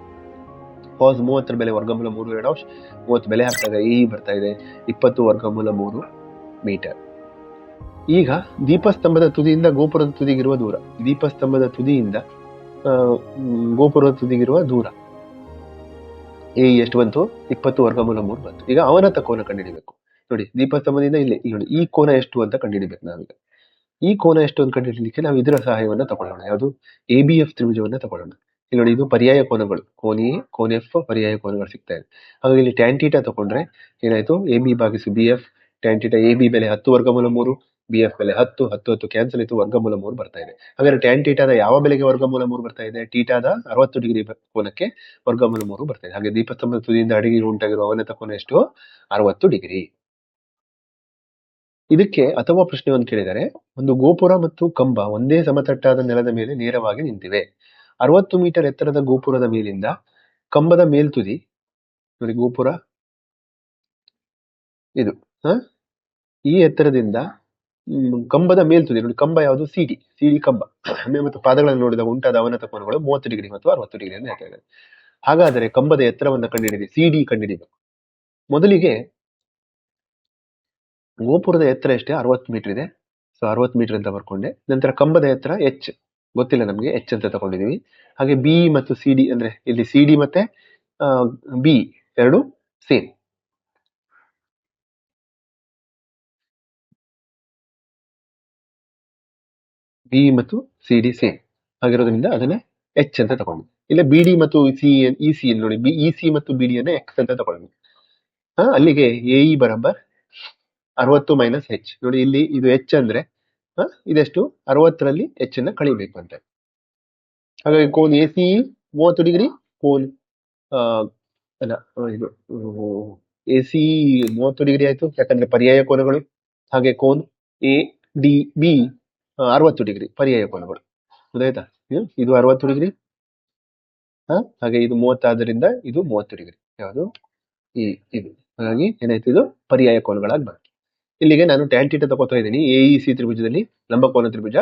ಕಾಸ್ ಮೂವತ್ತರ ಬೆಲೆ ವರ್ಗಮೂಲ ಮೂರು ಎರಡು ಅಂಶ, ಮೂವತ್ತು ಬೆಲೆ ಹಾಕಿದಾಗ ಎ ಬರ್ತಾ ಇದೆ, ಇಪ್ಪತ್ತು ವರ್ಗಮೂಲ ಮೂರು ಮೀಟರ್. ಈಗ ದೀಪಸ್ತಂಭದ ತುದಿಯಿಂದ ಗೋಪುರದ ತುದಿಗಿರುವ ದೂರ. ದೀಪಸ್ತಂಭದ ತುದಿಯಿಂದ ಗೋಪುರದ ತುದಿಗಿರುವ ದೂರ. ಎ ಎಷ್ಟು ಬಂತು? ಇಪ್ಪತ್ತು ವರ್ಗಮೂಲ ಮೂರು ಬಂತು. ಈಗ ಅವನತ ಕೋನ ಕಂಡುಹಿಡಿಬೇಕು. ನೋಡಿ ದೀಪಸ್ತಂಭದಿಂದ ಇಲ್ಲಿ ನೋಡಿ, ಈ ಕೋನ ಎಷ್ಟು ಅಂತ ಕಂಡುಹಿಡಿಬೇಕು ನಾವೀಗ. ಈ ಕೋನ ಎಷ್ಟು ಅಂತ ಕಂಡುಹಿಡಲಿಕ್ಕೆ ನಾವು ಇದರ ಸಹಾಯವನ್ನು ತಗೊಳ್ಳೋಣ. ಯಾವುದು? ಎ ಬಿ ಎಫ್ ತ್ರಿಭುಜವನ್ನು ತಗೊಳ್ಳೋಣ. ಇಲ್ಲಿ ನೋಡಿ, ಇದು ಪರ್ಯಾಯ ಕೋನಗಳು. ಕೋನಿ ಕೋನ್ ಎಫ್ ಪರ್ಯಾಯ ಕೋನಗಳು ಸಿಗ್ತಾ ಇದೆ. ಹಾಗಾಗಿ ಇಲ್ಲಿ ಟ್ಯಾನ್ ಟೀಟಾ ತಗೊಂಡ್ರೆ ಏನಾಯ್ತು? ಎ ಬಿ ಭಾಗಿಸು B F tan theta A B ಬೆಲೆ ಹತ್ತು ವರ್ಗಮೂಲ ಮೂರು. ಬಿ ಎಫ್ ಬೆಲೆ ಹತ್ತು ಹತ್ತು ಹತ್ತು ಕ್ಯಾನ್ಸಲ್ ಇತ್ತು ವರ್ಗಮೂಲ ಮೂರು ಬರ್ತಾ ಇದೆ. ಹಾಗಾದ್ರೆ ಟ್ಯಾನ್ ಟೀಟಾದ ಯಾವ ಬೆಲೆಗೆ ವರ್ಗಮೂಲ ಮೂರು ಬರ್ತಾ ಇದೆ? ಟೀಟಾದ ಅರವತ್ತು ಡಿಗ್ರಿ ಕೋನಕ್ಕೆ ವರ್ಗಮೂಲ ಮೂರು ಬರ್ತಾ ಇದೆ. ಹಾಗೆ ದೀಪಸ್ತಂಭದ ತುದಿಯಿಂದ ಅಡಿಗೆ ಉಂಟಾಗಿರುವ ಅವನತ ಕೋನ ಎಷ್ಟು? ಅರವತ್ತು ಡಿಗ್ರಿ. ಇದಕ್ಕೆ ಅಥವಾ ಪ್ರಶ್ನೆಯನ್ನು ಕೇಳಿದರೆ, ಒಂದು ಗೋಪುರ ಮತ್ತು ಕಂಬ ಒಂದೇ ಸಮತಟ್ಟಾದ ನೆಲದ ಮೇಲೆ ನೇರವಾಗಿ ನಿಂತಿವೆ. ಅರವತ್ತು ಮೀಟರ್ ಎತ್ತರದ ಗೋಪುರದ ಮೇಲಿಂದ ಕಂಬದ ಮೇಲ್ತುದಿ, ನೋಡಿ ಗೋಪುರ, ಇದು? ಈ ಎತ್ತರದಿಂದ ಕಂಬದ ಮೇಲ್ತುದಿ, ನೋಡಿ ಕಂಬ ಯಾವುದು? ಸಿಡಿ ಸಿಡಿ ಕಂಬ. [COUGHS] ಮತ್ತು ಪಾದಗಳನ್ನು ನೋಡಿದಾಗ ಉಂಟಾದ ಅವನತ ಕೋನಗಳು ಮೂವತ್ತು ಡಿಗ್ರಿ ಮತ್ತು ಅರವತ್ತು ಡಿಗ್ರಿ ಅಂತ ಹೇಳ್ತಾ ಇದ್ದಾರೆ. ಹಾಗಾದರೆ ಕಂಬದ ಎತ್ತರವನ್ನು ಕಂಡುಹಿಡಿಯಿರಿ, ಸಿಡಿ ಕಂಡುಹಿಡಿಬೇಕು ಮೊದಲಿಗೆ ಗೋಪುರದ ಎತ್ತರ ಎಷ್ಟೇ? ಅರವತ್ತು ಮೀಟರ್ ಇದೆ. ಸೊ ಅರವತ್ತು ಮೀಟರ್ ಅಂತ ಬರ್ಕೊಂಡೆ. ನಂತರ ಕಂಬದ ಎತ್ತರ ಎಚ್. ಗೊತ್ತಿಲ್ಲ ನಮಗೆ, ಎಚ್ ಅಂತ ತಗೊಂಡಿದ್ದೀವಿ. ಹಾಗೆ ಬಿ ಮತ್ತು ಸಿ ಡಿ ಅಂದ್ರೆ ಇಲ್ಲಿ ಸಿ ಡಿ ಮತ್ತೆ ಬಿ ಎರಡು ಸೇಮ್. ಬಿ ಮತ್ತು ಸಿ ಡಿ ಸೇಮ್ ಆಗಿರೋದ್ರಿಂದ ಅದನ್ನ ಎಚ್ ಅಂತ ತಗೊಂಡ್ವಿ. ಇಲ್ಲ ಬಿ ಡಿ ಮತ್ತು ಸಿ ಇ ಸಿ ನೋಡಿ. ಬಿ ಇ ಸಿ ಮತ್ತು ಬಿ ಡಿ ಅನ್ನ ಎಕ್ಸ್ ಅಂತ ತಗೊಂಡ್ವಿ. ಹಾ, ಅಲ್ಲಿಗೆ ಎ ಇ ಬರಬರ್ ಅರವತ್ತು ಮೈನಸ್ ಹೆಚ್ ನೋಡಿ, ಇಲ್ಲಿ ಇದು ಹೆಚ್ ಅಂದ್ರೆ ಇದೆಷ್ಟು? ಅರವತ್ತರಲ್ಲಿ ಎಚ್ ಅನ್ನ ಕಳಿಬೇಕು ಅಂತ. ಹಾಗಾಗಿ ಕೋನ್ ಎ ಸಿ ಮೂವತ್ತು ಡಿಗ್ರಿ ಕೋನ್ ಅಲ್ಲ ಇದು ಎ ಸಿ ಮೂವತ್ತು ಡಿಗ್ರಿ ಆಯ್ತು. ಯಾಕಂದ್ರೆ ಪರ್ಯಾಯ ಕೋನಗಳು. ಹಾಗೆ ಕೋನ್ ಎ ಡಿ ಬಿ ಅರವತ್ತು ಡಿಗ್ರಿ ಪರ್ಯಾಯ ಕೋನಗಳು. ಗೊತ್ತಾಯ್ತಾ? ಇದು ಅರವತ್ತು ಡಿಗ್ರಿ. ಹಾ ಹಾಗೆ ಇದು ಮೂವತ್ತಾದ್ರಿಂದ ಇದು ಮೂವತ್ತು ಡಿಗ್ರಿ. ಯಾವುದು? ಈ, ಇದು. ಹಾಗಾಗಿ ಏನಾಯ್ತು ಇದು? ಪರ್ಯಾಯ ಕೋನಗಳಾಗಿ ಬರುತ್ತೆ ಇಲ್ಲಿಗೆ ನಾನು ಟ್ಯಾನ್ ಟೀಟ ತಗೋತಾ ಇದ್ದೀನಿ. ಎ ಸಿ ತ್ರಿಭುಜದಲ್ಲಿ ಲಂಬಕೋನ ತ್ರಿಭುಜ.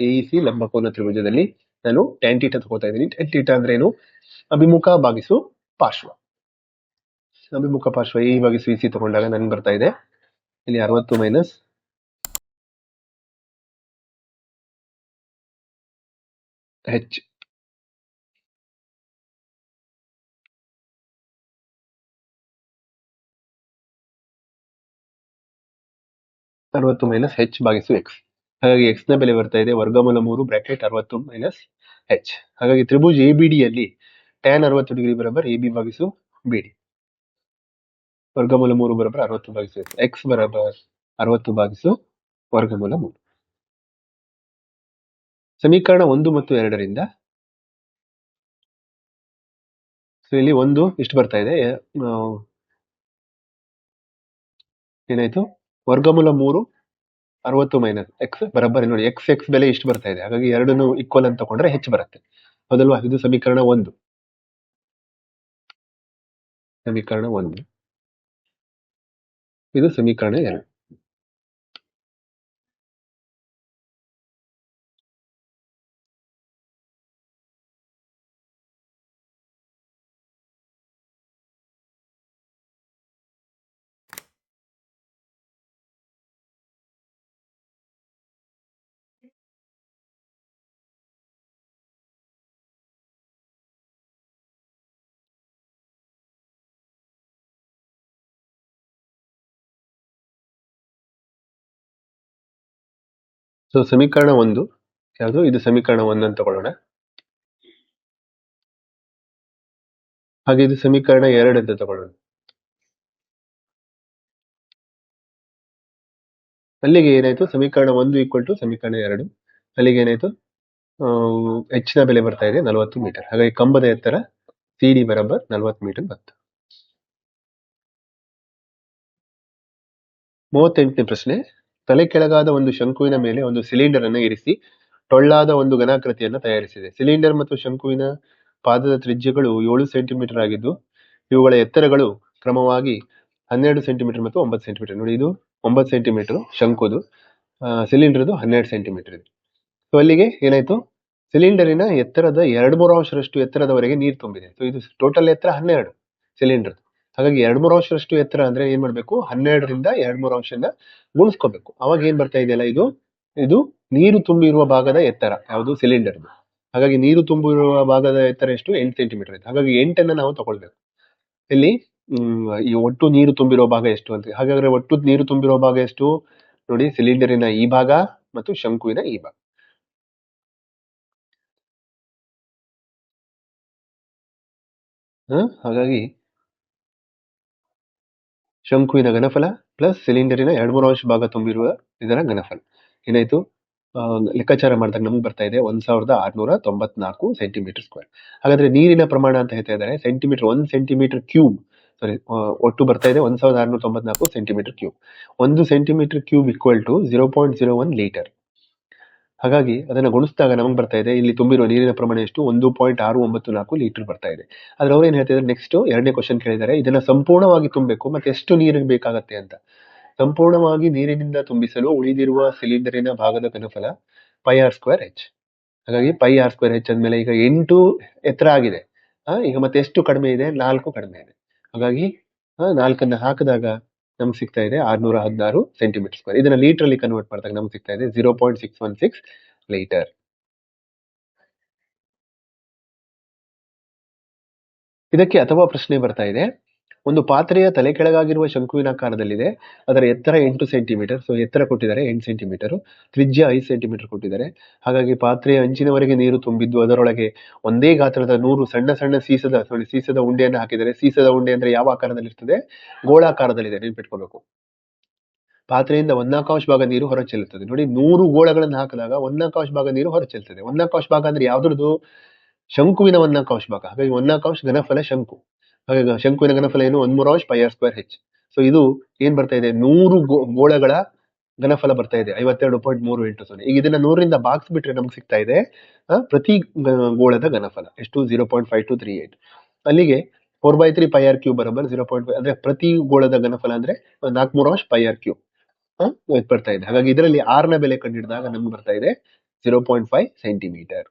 ಎ ಇ ಸಿ ಲಂಬಕೋನ ತ್ರಿಭುಜದಲ್ಲಿ ನಾನು ಟ್ಯಾನ್ ಟೀಟ ತಗೋತಾ ಇದ್ದೀನಿ. ಟ್ಯಾನ್ ಟೀಟ ಅಂದ್ರೆ ಏನು? ಅಭಿಮುಖ ಭಾಗಿಸು ಪಾರ್ಶ್ವ. ಅಭಿಮುಖ ಪಾರ್ಶ್ವ ಎ ಭಾಗಿಸು ಇ ಸಿ ತಗೊಂಡಾಗ ನನ್ಗೆ ಬರ್ತಾ ಇದೆ. ಇಲ್ಲಿ ಅರವತ್ತು ಮೈನಸ್ ಹೆಚ್ ಅರವತ್ತು ಮೈನಸ್ ಹೆಚ್ ಭಾಗಿಸು ಎಕ್ಸ್ ಹಾಗಾಗಿ ಎಕ್ಸ್ನ ಬೆಲೆ ಬರ್ತಾ ಇದೆ, ವರ್ಗಮೂಲ ಮೂರು ಬ್ರಾಕೆಟ್ ಅರವತ್ತು ಮೈನಸ್ ಹೆಚ್ ಹಾಗಾಗಿ ತ್ರಿಭುಜ ಎ ಬಿ ಡಿ ಅಲ್ಲಿ ಟ್ಯಾನ್ ಅರವತ್ತು ಡಿಗ್ರಿ ಬರಬರ್ ಎ ಬಿ ಭಾಗಿಸು ಬಿ ಡಿ ವರ್ಗಮೂಲ ಮೂರು ಬರಬರ್ ಅರವತ್ತು ಭಾಗಿಸು ಎಕ್ಸ್ ಎಕ್ಸ್ ಬರಬರ್ ಅರವತ್ತು ಭಾಗಿಸು ವರ್ಗಮೂಲ ಮೂರು. ಸಮೀಕರಣ ಒಂದು ಮತ್ತು ಎರಡರಿಂದ. ಸೊ ಇಲ್ಲಿ ಒಂದು ಇಷ್ಟು ಬರ್ತಾ ಇದೆ. ಏನಾಯ್ತು? ವರ್ಗಮೂಲ ಮೂರು, ಅರವತ್ತು ಮೈನಸ್ ಎಕ್ಸ್ ಬರಬ್ಬರಿ. ನೋಡಿ ಎಕ್ಸ್ ಎಕ್ಸ್ ಬೆಲೆ ಇಷ್ಟು ಬರ್ತಾ ಇದೆ. ಹಾಗಾಗಿ ಎರಡನ್ನು ಈಕ್ವಲ್ ಅಂತ ತಗೊಂಡ್ರೆ ಹೆಚ್ಚು ಬರುತ್ತೆ. ಹೌದಲ್ವಾ ಇದು ಸಮೀಕರಣ ಒಂದು. ಸಮೀಕರಣ ಒಂದು. ಇದು ಸಮೀಕರಣ ಎರಡು. ಸೊ ಸಮೀಕರಣ ಒಂದು. ಯಾವುದು? ಇದು ಸಮೀಕರಣ ಒಂದು ಅಂತ ತಗೊಳ್ಳೋಣ ಹಾಗೆ ಇದು ಸಮೀಕರಣ ಎರಡು ಅಂತ ತಗೊಳ್ಳೋಣ. ಅಲ್ಲಿಗೆ ಏನಾಯ್ತು? ಸಮೀಕರಣ ಒಂದು ಈಕ್ವಲ್ ಟು ಸಮೀಕರಣ ಎರಡು. ಅಲ್ಲಿಗೆ ಏನಾಯ್ತು? ಹೆಚ್ಚಿನ ಬೆಲೆ ಬರ್ತಾ ಇದೆ ನಲವತ್ತು ಮೀಟರ್. ಹಾಗಾಗಿ ಕಂಬದ ಎತ್ತರ ಸಿ ಡಿ ಬರಬರ್ ನಲವತ್ತು ಮೀಟರ್ ಬಂತು. ಮೂವತ್ತೆಂಟನೇ ಪ್ರಶ್ನೆ. ತಲೆ ಕೆಳಗಾದ ಒಂದು ಶಂಕುವಿನ ಮೇಲೆ ಒಂದು ಸಿಲಿಂಡರ್ ಅನ್ನು ಇರಿಸಿ ಟೊಳ್ಳಾದ ಒಂದು ಘನಾಕೃತಿಯನ್ನು ತಯಾರಿಸಿದೆ. ಸಿಲಿಂಡರ್ ಮತ್ತು ಶಂಕುವಿನ ಪಾದದ ತ್ರಿಜ್ಯಗಳು ಏಳು ಸೆಂಟಿಮೀಟರ್ ಆಗಿದ್ದು, ಇವುಗಳ ಎತ್ತರಗಳು ಕ್ರಮವಾಗಿ ಹನ್ನೆರಡು ಸೆಂಟಿಮೀಟರ್ ಮತ್ತು ಒಂಬತ್ತು ಸೆಂಟಿಮೀಟರ್. ನೋಡಿ, ಇದು ಒಂಬತ್ತು ಸೆಂಟಿಮೀಟರ್ ಶಂಕುದು ಸಿಲಿಂಡರ್ದು ಹನ್ನೆರಡು ಸೆಂಟಿಮೀಟರ್ ಇದೆ. ಸೊ ಅಲ್ಲಿಗೆ ಏನಾಯ್ತು? ಸಿಲಿಂಡರಿನ ಎತ್ತರದ ಎರಡು ಮೂರು ಅಂಶರಷ್ಟು ಎತ್ತರದವರೆಗೆ ನೀರು ತುಂಬಿದೆ. ಸೊ ಇದು ಟೋಟಲ್ ಎತ್ತರ ಹನ್ನೆರಡು ಸಿಲಿಂಡರ್ ಹಾಗಾಗಿ ಎರಡು ಮೂರು ಅಂಶದಷ್ಟು ಎತ್ತರ ಅಂದ್ರೆ ಏನ್ ಮಾಡ್ಬೇಕು? ಹನ್ನೆರಡರಿಂದ ಎರಡು ಮೂರು ಅಂಶದಿಂದ ಗುಣಿಸ್ಕೋಬೇಕು. ಅವಾಗ ಏನ್ ಬರ್ತಾ ಇದೆಯಲ್ಲ ಇದು? ಇದು ನೀರು ತುಂಬಿರುವ ಭಾಗದ ಎತ್ತರ, ಯಾವುದು? ಸಿಲಿಂಡರ್ ಹಾಗಾಗಿ ನೀರು ತುಂಬಿರುವ ಭಾಗದ ಎತ್ತರ ಎಷ್ಟು? ಎಂಟು ಸೆಂಟಿಮೀಟರ್ ಇದೆ. ಹಾಗಾಗಿ ಎಂಟನ್ನ ನಾವು ತಗೊಳ್ಬೇಕು. ಇಲ್ಲಿ ಈ ಒಟ್ಟು ನೀರು ತುಂಬಿರೋ ಭಾಗ ಎಷ್ಟು ಅಂತ. ಹಾಗಾದ್ರೆ ಒಟ್ಟು ನೀರು ತುಂಬಿರೋ ಭಾಗ ಎಷ್ಟು? ನೋಡಿ ಸಿಲಿಂಡರಿನ ಈ ಭಾಗ ಮತ್ತು ಶಂಕುವಿನ ಈ ಭಾಗ? ಹಾಗಾಗಿ ಶಂಕುವಿನ ಘನಫಲ ಪ್ಲಸ್ ಸಿಲಿಂಡರಿನ ಎರಡು ಮೂರು ಅಂಶ ಭಾಗ ತುಂಬಿರುವ ಇದರ ಘನಫಲ. ಏನಾಯ್ತು? ಲೆಕ್ಕಾಚಾರ ಮಾಡಿದಾಗ ನಮ್ಗೆ ಬರ್ತಾ ಇದೆ ಒಂದ್ ಸಾವಿರದ ಆರ್ನೂರ ತೊಂಬತ್ನಾಲ್ಕು ಸೆಂಟಿಮೀಟರ್ ಸ್ಕ್ವೇರ್ ಹಾಗಾದ್ರೆ ನೀರಿನ ಪ್ರಮಾಣ ಅಂತ ಹೇಳ್ತಾ ಇದ್ದಾರೆ ಸೆಂಟಿಮೀಟರ್ ಒಂದ್ ಸೆಂಟಿಮೀಟರ್ ಕ್ಯೂಬ್ ಸಾರಿ ಒಟ್ಟು ಬರ್ತಾ ಇದೆ ಒಂದ್ ಸಾವಿರದ ಆರ್ನೂರ ತೊಂಬತ್ನಾಲ್ಕು ಸೆಂಟಿಮೀಟರ್ ಕ್ಯೂಬ್ ಒಂದು centimetre cube equal to zero point zero one litre ಹಾಗಾಗಿ ಅದನ್ನು ಗುಣಿಸಿದಾಗ ನಮಗೆ ಬರ್ತಾ ಇದೆ, ಇಲ್ಲಿ ತುಂಬಿರುವ ನೀರಿನ ಪ್ರಮಾಣ ಎಷ್ಟು? ಒಂದು ಪಾಯಿಂಟ್ ಆರು ಒಂಬತ್ತು ನಾಲ್ಕು ಲೀಟರ್ ಬರ್ತಾ ಇದೆ. ಆದ್ರೆ ಅವ್ರು ಏನು ಹೇಳ್ತಿದ್ದಾರೆ ನೆಕ್ಸ್ಟ್ ಎರಡನೇ ಕ್ವಶನ್ ಕೇಳಿದ್ದಾರೆ ಇದನ್ನು ಸಂಪೂರ್ಣವಾಗಿ ತುಂಬಬೇಕು ಮತ್ತೆ ಎಷ್ಟು ನೀರಿಗೆ ಬೇಕಾಗತ್ತೆ ಅಂತ. ಸಂಪೂರ್ಣವಾಗಿ ನೀರಿನಿಂದ ತುಂಬಿಸಲು ಉಳಿದಿರುವ ಸಿಲಿಂಡರಿನ ಭಾಗದ ಘನಫಲ ಪೈ ಆರ್ ಸ್ಕ್ವೇರ್ ಎಚ್ ಹಾಗಾಗಿ ಪೈ ಆರ್ ಸ್ಕ್ವೇರ್ ಎಚ್ ಅಂದಮೇಲೆ ಈಗ ಎಂಟು ಎತ್ತರ ಆಗಿದೆ. ಈಗ ಮತ್ತೆ ಎಷ್ಟು ಕಡಿಮೆ ಇದೆ? ನಾಲ್ಕು ಕಡಿಮೆ ಇದೆ. ಹಾಗಾಗಿ ನಾಲ್ಕನ್ನ ಹಾಕಿದಾಗ ನಮ್ಗೆ ಸಿಗ್ತಾ ಇದೆ ಆರ್ನೂರ ಹದಿನಾರು ಸೆಂಟಿಮೀಟರ್ ಸ್ಕ್ವೇರ್ ಇದನ್ನ ಲೀಟರ್ ಅಲ್ಲಿ ಕನ್ವರ್ಟ್ ಮಾಡಿದಾಗ ನಮ್ಗೆ ಸಿಗ್ತಾ ಇದೆ zero point six one six litre ಇದಕ್ಕೆ ಅಥವಾ ಪ್ರಶ್ನೆ ಬರ್ತಾ ಇದೆ ಒಂದು ಪಾತ್ರೆಯ ತಲೆ ಕೆಳಗಾಗಿರುವ ಶಂಕುವಿನಾಕಾರದಲ್ಲಿದೆ ಅದರ ಎತ್ತರ ಎಂಟು ಸೆಂಟಿಮೀಟರ್ ಸೊ ಎತ್ತರ ಕೊಟ್ಟಿದ್ದಾರೆ ಎಂಟು ಸೆಂಟಿಮೀಟರ್. ತ್ರಿಜ್ಯ ಐದು ಸೆಂಟಿಮೀಟರ್ ಕೊಟ್ಟಿದ್ದಾರೆ. ಹಾಗಾಗಿ ಪಾತ್ರೆಯ ಅಂಚಿನವರೆಗೆ ನೀರು ತುಂಬಿದ್ದು ಅದರೊಳಗೆ ಒಂದೇ ಗಾತ್ರದ ನೂರು ಸಣ್ಣ ಸಣ್ಣ ಸೀಸದ ಸಾರಿ ಸೀಸದ ಉಂಡೆಯನ್ನು ಹಾಕಿದರೆ ಸೀಸದ ಉಂಡೆ ಅಂದ್ರೆ ಯಾವ ಆಕಾರದಲ್ಲಿ ಇರ್ತದೆ ಗೋಳಾಕಾರದಲ್ಲಿದೆ ನೆನ್ಪಿಟ್ಕೋಬೇಕು ಪಾತ್ರೆಯಿಂದ ಒಂದಾಕಾಂಶ ಭಾಗ ನೀರು ಹೊರಚೆಲ್ಲುತ್ತದೆ. ನೋಡಿ, ನೂರು ಗೋಳಗಳನ್ನು ಹಾಕಿದಾಗ ಒಂದಾಕಾಂಶ ಭಾಗ ನೀರು ಹೊರಚೆಲ್ತದೆ ಒಂದಾಕಾಂಶ ಭಾಗ ಅಂದ್ರೆ ಯಾವ್ದ್ರದ್ದು? ಶಂಕುವಿನ ಒಂದಾಕಾಂಶ ಭಾಗ. ಹಾಗಾಗಿ ಒಂದಾಕಾಂಶ ಘನಫಲ ಶಂಕು. ಹಾಗಾಗಿ ಶಂಕುವಿನ ಘನಫಲ ಏನು ಒಂದ್ ಮೂರಾಂಶ pi R square H so ಇದು ಏನ್ ಬರ್ತಾ ಇದೆ? ನೂರು ಗೋಳಗಳ ಘನಫಲ ಬರ್ತಾ ಇದೆ. ಐವತ್ತೆರಡು ಪಾಯಿಂಟ್ ಮೂರು ಎಂಟು ಸೊನ್ನೆ. ಈಗ ಇದನ್ನ ನೂರರಿಂದ ಬಾಕ್ಸ್ ಬಿಟ್ರೆ ನಮ್ಗೆ ಸಿಗ್ತಾ ಇದೆ ಪ್ರತಿ ಗೋಳದ ಘನಫಲ. ಎಷ್ಟು? Zero point five two three eight ಅಲ್ಲಿಗೆ four by three pi R cube ಬರೋಬರ್ zero point ಅಂದ್ರೆ ಪ್ರತಿ ಗೋಳದ ಘನಫಲ ಅಂದ್ರೆ ನಾಲ್ಕು ಅಂಶ ಪೈ ಆರ್ ಕ್ಯೂ ಬರ್ತಾ ಇದೆ. ಹಾಗಾಗಿ ಇದರಲ್ಲಿ ಆರ್ನ ಬೆಲೆ ಕಂಡಿಡಿದಾಗ ನಮ್ಗೆ ಬರ್ತಾ ಇದೆ ಜೀರೋ ಪಾಯಿಂಟ್ ಫೈವ್ ಸೆಂಟಿಮೀಟರ್